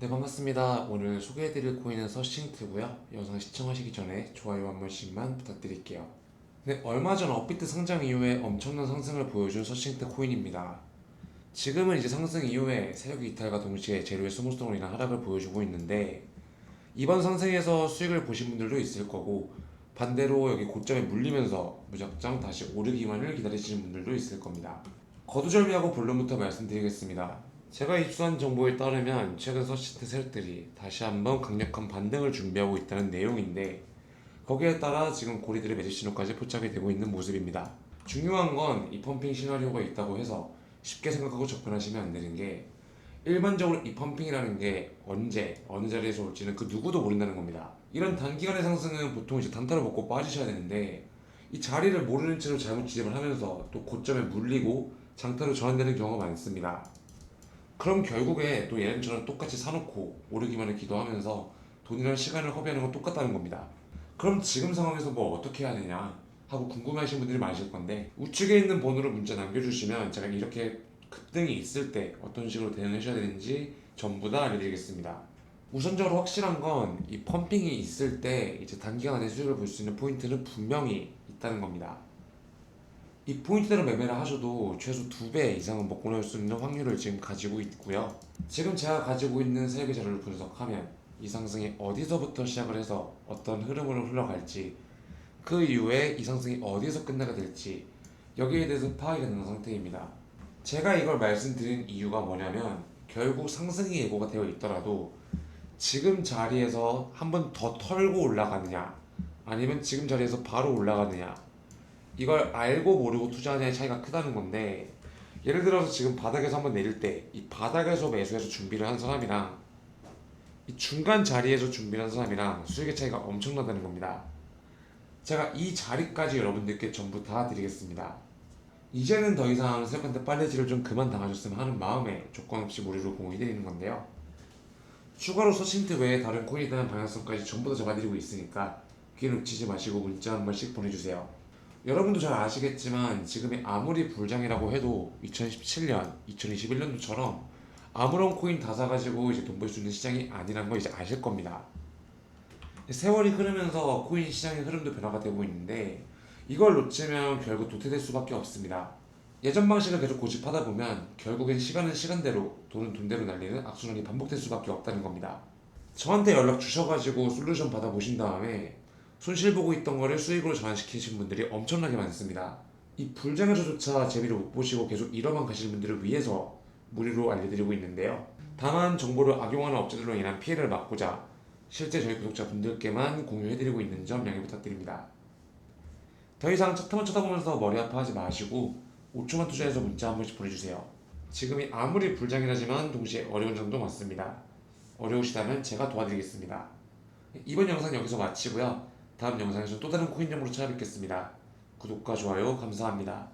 네 반갑습니다. 오늘 소개해드릴 코인은 서싱트고요. 영상 시청하시기 전에 좋아요 한 번씩만 부탁드릴게요. 네 얼마 전 업비트 상장 이후에 엄청난 상승을 보여준 서싱트 코인입니다. 지금은 이제 상승 이후에 세력 이탈과 동시에 재료의 스무스동으로 인한 하락을 보여주고 있는데 이번 상승에서 수익을 보신 분들도 있을 거고 반대로 여기 고점에 물리면서 무작정 다시 오르기만을 기다리시는 분들도 있을 겁니다. 거두절미하고 본론부터 말씀드리겠습니다. 제가 입수한 정보에 따르면 최근 서시트 세력들이 다시 한번 강력한 반등을 준비하고 있다는 내용인데 거기에 따라 지금 고리들의 매집 신호까지 포착이 되고 있는 모습입니다. 중요한 건 이 펌핑 시나리오가 있다고 해서 쉽게 생각하고 접근하시면 안 되는 게 일반적으로 이 펌핑이라는 게 언제 어느 자리에서 올지는 그 누구도 모른다는 겁니다. 이런 단기간의 상승은 보통 이제 단타를 먹고 빠지셔야 되는데 이 자리를 모르는 채로 잘못 지집을 하면서 또 고점에 물리고 장타로 전환되는 경우가 많습니다. 그럼 결국에 또 얘네처럼 똑같이 사놓고 오르기만을 기도하면서 돈이랑 시간을 허비하는 건 똑같다는 겁니다. 그럼 지금 상황에서 뭐 어떻게 해야 되냐 하고 궁금해하시는 분들이 많으실 건데 우측에 있는 번호로 문자 남겨주시면 제가 이렇게 급등이 있을 때 어떤 식으로 대응하셔야 되는지 전부 다 알려드리겠습니다. 우선적으로 확실한 건 이 펌핑이 있을 때 이제 단기간 안에 수익을 볼 수 있는 포인트는 분명히 있다는 겁니다. 이 포인트대로 매매를 하셔도 최소 2배 이상은 먹고 나올 수 있는 확률을 지금 가지고 있고요. 지금 제가 가지고 있는 세개 자료를 분석하면 이 상승이 어디서부터 시작을 해서 어떤 흐름으로 흘러갈지 그 이후에 이 상승이 어디서 끝나게 될지 여기에 대해서 파악이 되는 상태입니다. 제가 이걸 말씀드린 이유가 뭐냐면 결국 상승이 예고가 되어 있더라도 지금 자리에서 한 번 더 털고 올라가느냐 아니면 지금 자리에서 바로 올라가느냐 이걸 알고 모르고 투자하느냐의 차이가 크다는 건데 예를 들어서 지금 바닥에서 한번 내릴 때 이 바닥에서 매수해서 준비를 한 사람이랑 이 중간 자리에서 준비를 한 사람이랑 수익의 차이가 엄청나다는 겁니다. 제가 이 자리까지 여러분들께 전부 다 드리겠습니다. 이제는 더 이상 세력한테 빨래질을 좀 그만 당하셨으면 하는 마음에 조건 없이 무료로 공유해드리는 건데요. 추가로 서신트 외에 다른 코인에 대한 방향성까지 전부 다 잡아드리고 있으니까 귀 놓치지 마시고 문자 한 번씩 보내주세요. 여러분도 잘 아시겠지만 지금이 아무리 불장이라고 해도 2017년, 2021년도처럼 아무런 코인 다 사가지고 이제 돈 벌 수 있는 시장이 아니란 거 이제 아실 겁니다. 세월이 흐르면서 코인 시장의 흐름도 변화가 되고 있는데 이걸 놓치면 결국 도태될 수밖에 없습니다. 예전 방식을 계속 고집하다 보면 결국엔 시간은 시간대로 돈은 돈대로 날리는 악순환이 반복될 수밖에 없다는 겁니다. 저한테 연락 주셔가지고 솔루션 받아보신 다음에 손실 보고 있던 거를 수익으로 전환시키신 분들이 엄청나게 많습니다. 이 불장에서조차 재미를 못 보시고 계속 잃어만 가시는 분들을 위해서 무료로 알려드리고 있는데요. 다만 정보를 악용하는 업체들로 인한 피해를 막고자 실제 저희 구독자분들께만 공유해드리고 있는 점 양해 부탁드립니다. 더 이상 차트만 쳐다보면서 머리 아파하지 마시고 5초만 투자해서 문자 한 번씩 보내주세요. 지금이 아무리 불장이라지만 동시에 어려운 점도 많습니다. 어려우시다면 제가 도와드리겠습니다. 이번 영상 여기서 마치고요. 다음 영상에서 또 다른 코인 정보로 찾아뵙겠습니다. 구독과 좋아요 감사합니다.